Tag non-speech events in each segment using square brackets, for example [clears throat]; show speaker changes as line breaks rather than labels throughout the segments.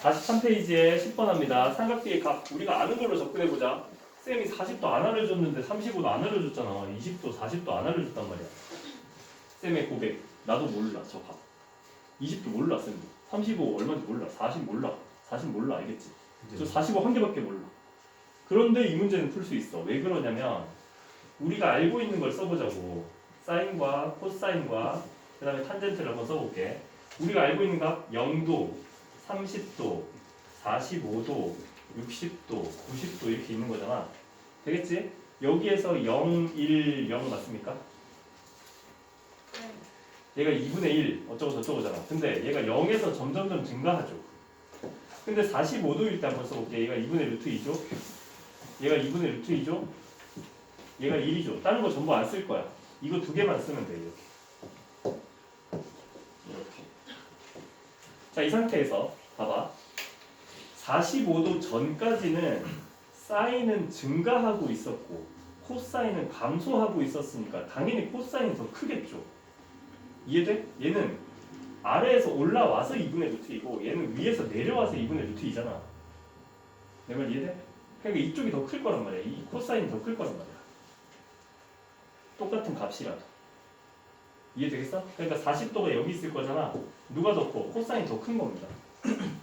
43페이지에 10번 합니다. 삼각비의 값 우리가 아는 걸로 접근해보자. 쌤이 40도 안 알려줬는데 35도 안 알려줬잖아. 20도, 40도 안 알려줬단 말이야. 쌤의 고백. 나도 몰라 저 값. 20도 몰라 쌤도. 35 얼마인지 몰라. 40 몰라. 40 몰라 알겠지? 저 45 한 개밖에 몰라. 그런데 이 문제는 풀 수 있어. 왜 그러냐면 우리가 알고 있는 걸 써보자고. 사인과 코사인과 그 다음에 탄젠트를 한번 써볼게. 우리가 알고 있는 값 0도, 30도, 45도, 60도, 90도 이렇게 있는 거잖아. 되겠지? 여기에서 0, 1, 0 맞습니까?
네.
얘가 2분의 1 어쩌고 저쩌고잖아. 근데 얘가 0에서 점점점 증가하죠. 근데 45도일 때 한번 써볼게. 얘가 2분의 루트 2죠. 얘가 2분의 루트 2죠. 얘가 1이죠. 다른 거 전부 안 쓸 거야. 이거 두 개만 쓰면 돼. 이렇게. 이렇게. 자, 이 상태에서 봐봐. 45도 전까지는 사인은 증가하고 있었고 코사인은 감소하고 있었으니까 당연히 코사인이 더 크겠죠. 이해돼? 얘는 아래에서 올라와서 2분의 루트 2고 얘는 위에서 내려와서 2분의 루트 2잖아. 내 말 이해돼? 그러니까 이쪽이 더 클 거란 말이야. 이 코사인이 더 클 거란 말이야. 똑같은 값이라도. 이해되겠어? 그러니까 40도가 여기 있을 거잖아. 누가 더 커? 코사인이 더 큰 겁니다. [clears throat]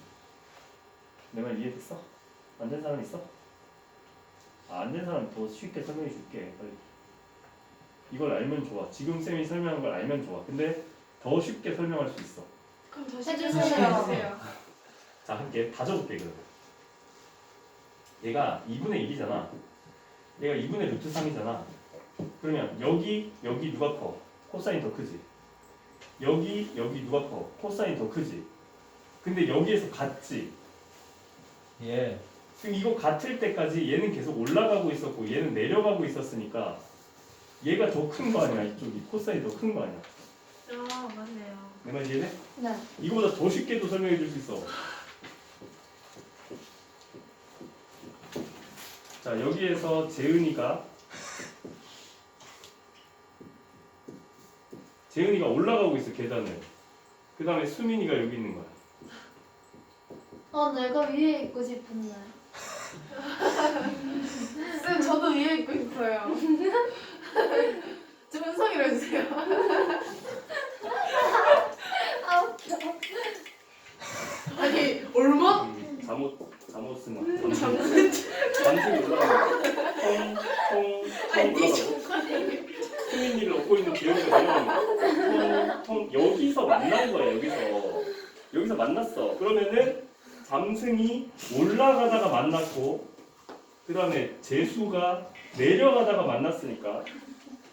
내 말 이해됐어? 안 된 사람 있어? 아, 안된 사람 더 쉽게 설명해 줄게. 빨리. 이걸 알면 좋아. 지금 쌤이 설명한 걸 알면 좋아. 근데 더 쉽게 설명할 수 있어.
그럼 다시
해주세요.
해주세요.
자, 함께 다 적을게 그러면. 얘가 2분의 1이잖아. 얘가 2분의 루트 3이잖아. 그러면 여기 여기 누가 커? 코사인 더 크지. 여기 여기 누가 커? 코사인 더 크지. 근데 여기에서 같지.
예.
그럼 이거 같을 때까지 얘는 계속 올라가고 있었고 얘는 내려가고 있었으니까 얘가 더 큰 거 아니야 이쪽이 코사인 더큰 거 아니야.
아 맞네요.
내말 이해돼?
네.
이거보다 더 쉽게도 설명해 줄 수 있어. 자, 여기에서 재은이가 재은이가 올라가고 있어, 계단을. 그 다음에 수민이가 여기 있는 거야.
어, 내가 위에 있고 싶은데.
쌤 저도 위에 있고 싶어요. [laughs] 좀 은성이로 해주세요.
아, 웃겨.
아니 얼마?
음, 잠옷, 잠옷은 잠옷. 잠옷이 올라가고 통, 통,
아니 통니
올라가고
정관이.
수민이를 얻고 있는 재은이가 내려가는 통, 통, 여기서 만난 거야, 여기서. 여기서 만났어. 그러면은 잠승이 올라가다가 만났고 그 다음에 재수가 내려가다가 만났으니까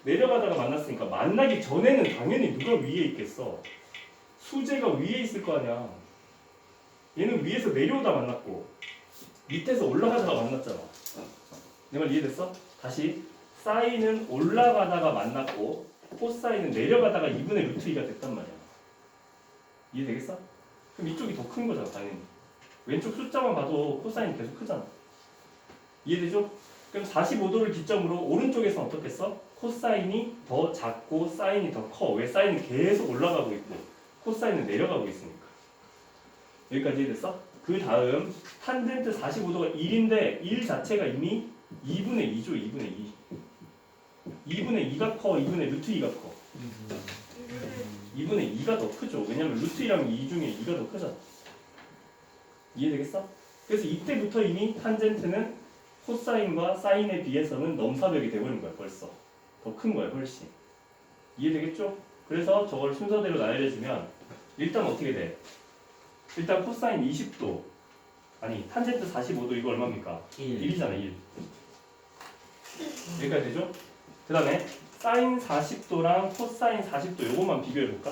내려가다가 만났으니까 만나기 전에는 당연히 누가 위에 있겠어? 수재가 위에 있을 거 아니야. 얘는 위에서 내려오다 만났고 밑에서 올라가다가 만났잖아. 내 말 이해됐어? 다시. 사인은 올라가다가 만났고 코사인은 내려가다가 2분의 루트 2가 됐단 말이야. 이해되겠어? 그럼 이쪽이 더 큰 거잖아 당연히 왼쪽 숫자만 봐도 코사인이 계속 크잖아. 이해되죠? 그럼 45도를 기점으로 오른쪽에서는 어떻겠어? 코사인이 더 작고 사인이 더 커. 왜 사인은 계속 올라가고 있고 코사인은 내려가고 있으니까. 여기까지 이해됐어? 그 다음 탄젠트 45도가 1인데 1 자체가 이미 2분의 2죠. 2분의 2. 2분의 2가 커. 2분의 루트 2가 커. 2분의 2가 더 크죠. 왜냐면 루트 2랑 2 중에 2가 더 크잖아. 이해되겠어? 그래서 이때부터 이미 탄젠트는 코사인과 사인에 비해서는 넘사벽이 돼버린 거야 벌써 더 큰 거야 훨씬 이해되겠죠? 그래서 저걸 순서대로 나열해주면 일단 어떻게 돼? 일단 코사인 20도 아니 탄젠트 45도 이거 얼마입니까?
1.
1이잖아 1 여기까지 되죠? 그 다음에 사인 40도랑 코사인 40도 요것만 비교해볼까?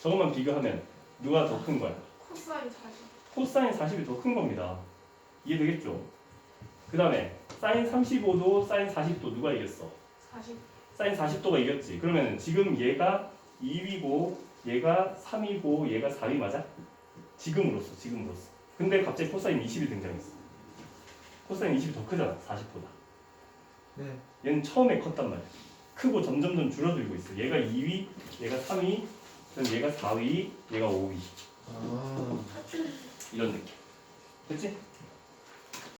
저것만 비교하면 누가 더 큰 거야?
코사인 40.
코사인 40이 더 큰 겁니다. 이해되겠죠? 그 다음에 사인 35도, 사인 40도 누가 이겼어?
40.
사인 40도가 이겼지. 그러면 지금 얘가 2위고 얘가 3위고 얘가 4위 맞아? 지금으로서 지금으로서. 근데 갑자기 코사인 20이 등장했어. 코사인 20이 더 크잖아 40보다.
네.
얘는 처음에 컸단 말이야. 크고 점점점 줄어들고 있어. 얘가 2위, 얘가 3위, 그럼 얘가 4위, 얘가 5위.
아.
이런 느낌. 그치?